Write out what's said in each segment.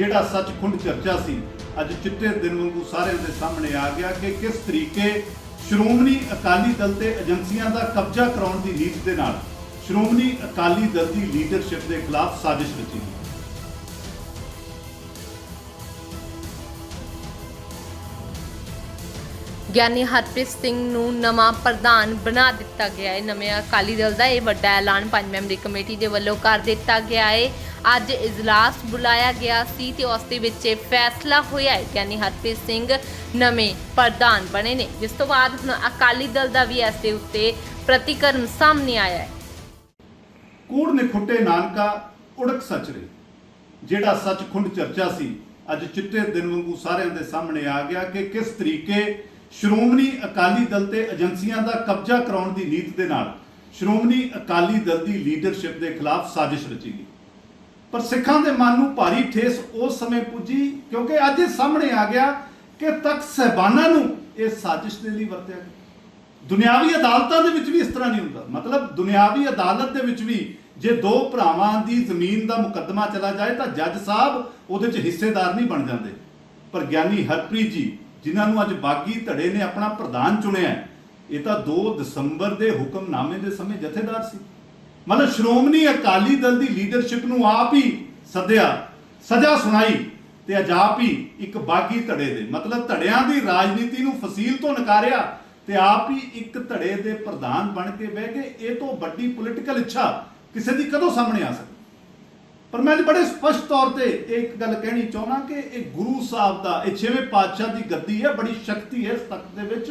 ਜਿਹੜਾ ਸੱਚਖੁੰਡ ਚਰਚਾ ਸੀ, ਅੱਜ ਚਿੱਟੇ ਦਿਨ ਵਾਂਗੂ ਸਾਰਿਆਂ ਦੇ ਸਾਹਮਣੇ ਆ ਗਿਆ ਕਿ ਕਿਸ ਤਰੀਕੇ ਸ਼੍ਰੋਮਣੀ ਅਕਾਲੀ ਦਲ ਤੇ ਏਜੰਸੀਆਂ ਦਾ ਕਬਜ਼ਾ ਕਰਾਉਣ ਦੀ ਨੀਤ ਦੇ ਨਾਲ ਸ਼੍ਰੋਮਣੀ ਅਕਾਲੀ ਦਲ ਦੀ ਲੀਡਰਸ਼ਿਪ ਦੇ ਖਿਲਾਫ ਸਾਜ਼ਿਸ਼ ਰਚੀ ਗਈ। ਗਿਆਨੀ ਹਰਪ੍ਰੀਤ ਸਿੰਘ ਨੂੰ ਨਵਾਂ ਪ੍ਰਧਾਨ ਬਣਾ ਦਿੱਤਾ ਗਿਆ ਹੈ। ਨਵੇਂ ਅਕਾਲੀ ਦਲ ਦਾ ਇਹ ਵੱਡਾ ਐਲਾਨ ਪੰਜ ਮੈਂਬਰੀ ਕਮੇਟੀ ਦੇ ਵੱਲੋਂ ਕਰ ਦਿੱਤਾ ਗਿਆ ਹੈ। ਅੱਜ ਇਜਲਾਸ ਬੁਲਾਇਆ ਗਿਆ ਸੀ ਤੇ ਉਸ ਦੇ ਵਿੱਚ ਇਹ ਫੈਸਲਾ ਹੋਇਆ ਹੈ। ਗਿਆਨੀ ਹਰਪ੍ਰੀਤ ਸਿੰਘ ਨਵੇਂ ਪ੍ਰਧਾਨ ਬਣੇ ਨੇ। ਜਿਸ ਤੋਂ ਬਾਅਦ ਹੁਣ ਅਕਾਲੀ ਦਲ ਦਾ ਵੀ ਇਸ ਦੇ ਉੱਤੇ ਪ੍ਰਤੀਕਰਮ ਸਾਹਮਣੇ ਆਇਆ ਹੈ। ਕੂੜ ਨੇ ਨਾਨਕਾ ਉੜਕ ਸਚਰੇ, ਜਿਹੜਾ ਸੱਚਖੁੰਡ ਚਰਚਾ ਸੀ, ਅੱਜ ਚਿੱਟੇ ਦਿਨ ਵਾਂਗੂ ਸਾਰਿਆਂ ਦੇ ਸਾਹਮਣੇ ਆ ਗਿਆ ਕਿ ਕਿਸ ਤਰੀਕੇ ਸ਼੍ਰੋਮਣੀ ਅਕਾਲੀ ਦਲ ਤੇ ਏਜੰਸੀਆਂ ਦਾ ਕਬਜ਼ਾ ਕਰਾਉਣ ਦੀ ਨੀਤ ਦੇ ਨਾਲ ਸ਼੍ਰੋਮਣੀ ਅਕਾਲੀ ਦਲ ਦੀ ਲੀਡਰਸ਼ਿਪ ਦੇ ਖਿਲਾਫ ਸਾਜ਼ਿਸ਼ ਰਚੀ ਗਈ। ਪਰ ਸਿੱਖਾਂ ਦੇ ਮਨ ਨੂੰ ਭਾਰੀ ਠੇਸ ਉਸ ਸਮੇਂ ਪੁੱਜੀ ਕਿਉਂਕਿ ਅੱਜ ਇਹ ਸਾਹਮਣੇ ਆ ਗਿਆ ਕਿ ਤਖਤ ਸਹਿਬਾਨਾਂ ਨੂੰ ਇਹ ਸਾਜ਼ਿਸ਼ ਦੇ ਲਈ ਵਰਤਿਆ ਗਿਆ। ਦੁਨਿਆਵੀ ਅਦਾਲਤਾਂ ਦੇ ਵਿੱਚ ਵੀ ਇਸ ਤਰ੍ਹਾਂ ਨਹੀਂ ਹੁੰਦਾ। ਮਤਲਬ ਦੁਨਿਆਵੀ ਅਦਾਲਤ ਦੇ ਵਿੱਚ ਵੀ ਜੇ ਦੋ ਭਰਾਵਾਂ ਦੀ ਜ਼ਮੀਨ ਦਾ ਮੁਕੱਦਮਾ ਚਲਾ ਜਾਏ ਤਾਂ ਜੱਜ ਸਾਹਿਬ ਉਹਦੇ 'ਚ ਹਿੱਸੇਦਾਰ ਨਹੀਂ ਬਣ ਜਾਂਦੇ। ਪਰ ਗਿਆਨੀ ਹਰਪ੍ਰੀਤ ਜੀ ਜਿਨ੍ਹਾਂ ਨੂੰ ਅੱਜ ਬਾਗੀ ਧੜੇ ਨੇ ਆਪਣਾ ਪ੍ਰਧਾਨ ਚੁਣਿਆ ਇਹ ਤਾਂ 2 ਦਸੰਬਰ ਦੇ ਹੁਕਮਨਾਮੇ ਦੇ ਸਮੇਂ ਜਥੇਦਾਰ ਸੀ। ਮਤਲਬ ਸ਼੍ਰੋਮਣੀ ਅਕਾਲੀ ਦਲ ਦੀ ਲੀਡਰਸ਼ਿਪ ਨੂੰ ਆਪ ਹੀ ਸੱਦਿਆ, ਸਜ਼ਾ ਸੁਣਾਈ ਤੇ ਅੱਜ ਆਪ ਹੀ ਇੱਕ ਬਾਗੀ ਧੜੇ ਦੇ, ਮਤਲਬ ਧੜਿਆਂ ਦੀ ਰਾਜਨੀਤੀ ਨੂੰ ਫਸੀਲ ਤੋਂ ਨਕਾਰਿਆ ਤੇ ਆਪ ਹੀ ਇੱਕ ਧੜੇ ਦੇ ਪ੍ਰਧਾਨ ਬਣ ਕੇ ਬਹਿ ਗਏ। ਇਹ ਤੋਂ ਵੱਡੀ ਪੋਲੀਟੀਕਲ ਇੱਛਾ ਕਿਸੇ ਦੀ ਕਦੋਂ ਸਾਹਮਣੇ ਆ ਸਕਦੀ? ਪਰ ਮੈਂ ਬੜੇ ਸਪਸ਼ਟ ਤੌਰ ਤੇ ਇਹ ਇੱਕ ਗੱਲ ਕਹਿਣੀ ਚਾਹੁੰਦਾ ਕਿ ਇਹ ਗੁਰੂ ਸਾਹਿਬ ਦਾ, ਇਹ ਛੇਵੇਂ ਪਾਤਸ਼ਾਹ ਦੀ ਗੱਦੀ ਹੈ, ਬੜੀ ਸ਼ਕਤੀ ਹੈ ਇਸ ਤਖਤ ਦੇ ਵਿੱਚ।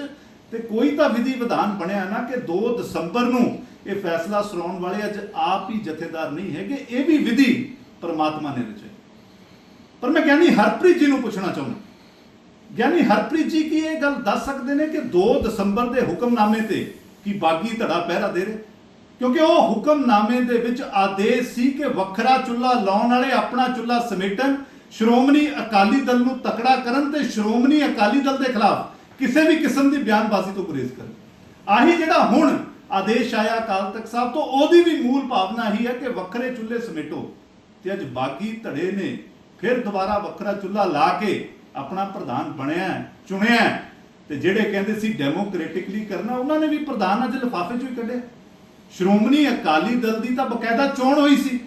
ਤੇ ਕੋਈ ਤਾਂ ਵਿਧੀ ਵਿਧਾਨ ਬਣਿਆ ਨਾ ਕਿ 2 ਦਸੰਬਰ ਨੂੰ ਇਹ ਫੈਸਲਾ ਸੁਣਾਉਣ ਵਾਲੇ ਅੱਜ ਆਪ ਹੀ ਜਥੇਦਾਰ ਨਹੀਂ ਹੈਗੇ, ਇਹ ਵੀ ਵਿਧੀ ਪਰਮਾਤਮਾ ਨੇ ਰਚੀ। ਪਰ ਮੈਂ ਗਿਆਨੀ ਹਰਪ੍ਰੀਤ ਜੀ ਨੂੰ ਪੁੱਛਣਾ ਚਾਹੁੰਦਾ। ਗਿਆਨੀ ਹਰਪ੍ਰੀਤ ਜੀ ਕੀ ਇਹ ਗੱਲ ਦੱਸ ਸਕਦੇ ਨੇ ਕਿ 2 ਦਸੰਬਰ ਦੇ ਹੁਕਮਨਾਮੇ ਤੇ ਕੀ ਬਾਗੀ ਧੜਾ ਪਹਿਰਾ ਦੇ ਰਹੇ? ਕਿਉਂਕਿ ਉਹ ਹੁਕਮਨਾਮੇ ਦੇ ਵਿੱਚ ਆਦੇਸ਼ ਸੀ ਕਿ ਵੱਖਰਾ ਚੁੱਲ੍ਹਾ ਲਾਉਣ ਵਾਲੇ ਆਪਣਾ ਚੁੱਲ੍ਹਾ ਸਮੇਟਣ, ਸ਼੍ਰੋਮਣੀ ਅਕਾਲੀ ਦਲ ਨੂੰ ਤਕੜਾ ਕਰਨ ਤੇ ਸ਼੍ਰੋਮਣੀ ਅਕਾਲੀ ਦਲ ਦੇ ਖਿਲਾਫ ਕਿਸੇ ਵੀ ਕਿਸਮ ਦੀ ਬਿਆਨਬਾਜ਼ੀ ਤੋਂ ਗੁਰੇਜ਼ ਕਰਨ। ਆਹੀ ਜਿਹੜਾ ਹੁਣ ਆਦੇਸ਼ ਆਇਆ ਅਕਾਲ ਤਖਤ ਸਾਹਿਬ ਤੋਂ, ਉਹਦੀ ਵੀ ਮੂਲ ਭਾਵਨਾ ਹੀ ਹੈ ਕਿ ਵੱਖਰੇ ਚੁੱਲ੍ਹੇ ਸਮੇਟੋ। ਤੇ ਅੱਜ ਬਾਗੀ ਧੜੇ ਨੇ ਫਿਰ ਦੁਬਾਰਾ ਵੱਖਰਾ ਚੁੱਲ੍ਹਾ ਲਾ ਕੇ ਆਪਣਾ ਪ੍ਰਧਾਨ ਬਣਿਆ, ਚੁਣਿਆ। ਹੈ। ਤੇ ਜਿਹੜੇ ਕਹਿੰਦੇ ਸੀ ਡੈਮੋਕ੍ਰੈਟਿਕਲੀ ਕਰਨਾ, ਉਹਨਾਂ ਨੇ ਵੀ ਪ੍ਰਧਾਨ ਅੱਜ ਲਿਫਾਫੇ ਚੋਂ ਹੀ ਕੱਢਿਆ ਸ਼੍ਰੋਮਣੀ ਅਕਾਲੀ ਦਲ ਦੀ ਤਾਂ ਬਕਾਇਦਾ ਚੋਣ ਹੋਈ ਸੀ।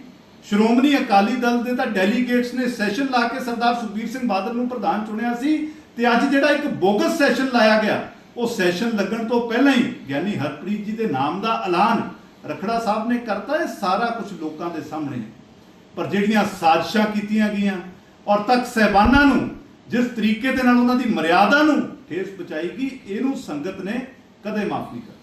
ਸ਼੍ਰੋਮਣੀ ਅਕਾਲੀ ਦਲ ਦੇ ਤਾਂ ਡੈਲੀਗੇਟਸ ਨੇ ਸੈਸ਼ਨ ਲਾ ਕੇ ਸਰਦਾਰ ਸੁਖਬੀਰ ਸਿੰਘ ਬਾਦਲ ਨੂੰ ਪ੍ਰਧਾਨ ਚੁਣਿਆ ਸੀ ਤੇ ਅੱਜ ਜਿਹੜਾ ਇੱਕ ਬੋਗਸ ਸੈਸ਼ਨ ਲਾਇਆ ਗਿਆ, ਉਹ ਸੈਸ਼ਨ ਲੱਗਣ ਤੋਂ ਪਹਿਲਾਂ ਹੀ ਗਿਆਨੀ ਹਰਪ੍ਰੀਤ ਜੀ ਦੇ ਨਾਮ ਦਾ ਐਲਾਨ ਰਖੜਾ ਸਾਹਿਬ ਨੇ ਕਰਤਾ, ਇਹ ਸਾਰਾ ਕੁਝ ਲੋਕਾਂ ਦੇ ਸਾਹਮਣੇ। ਹੈ ਪਰ ਜਿਹੜੀਆਂ ਸਾਜ਼ਿਸ਼ਾਂ ਕੀਤੀਆਂ ਗਈਆਂ ਔਰ ਤੱਕ ਸਹਿਬਾਨਾਂ ਨੂੰ, ਜਿਸ ਤਰੀਕੇ ਦੇ ਨਾਲ ਉਹਨਾਂ ਦੀ ਮਰਿਆਦਾ ਨੂੰ ਠੇਸ ਪਹੁੰਚਾਈ ਗਈ, ਇਹਨੂੰ ਸੰਗਤ ਨੇ ਕਦੇ ਮਾਫ ਨਹੀਂ ਕਰਨਾ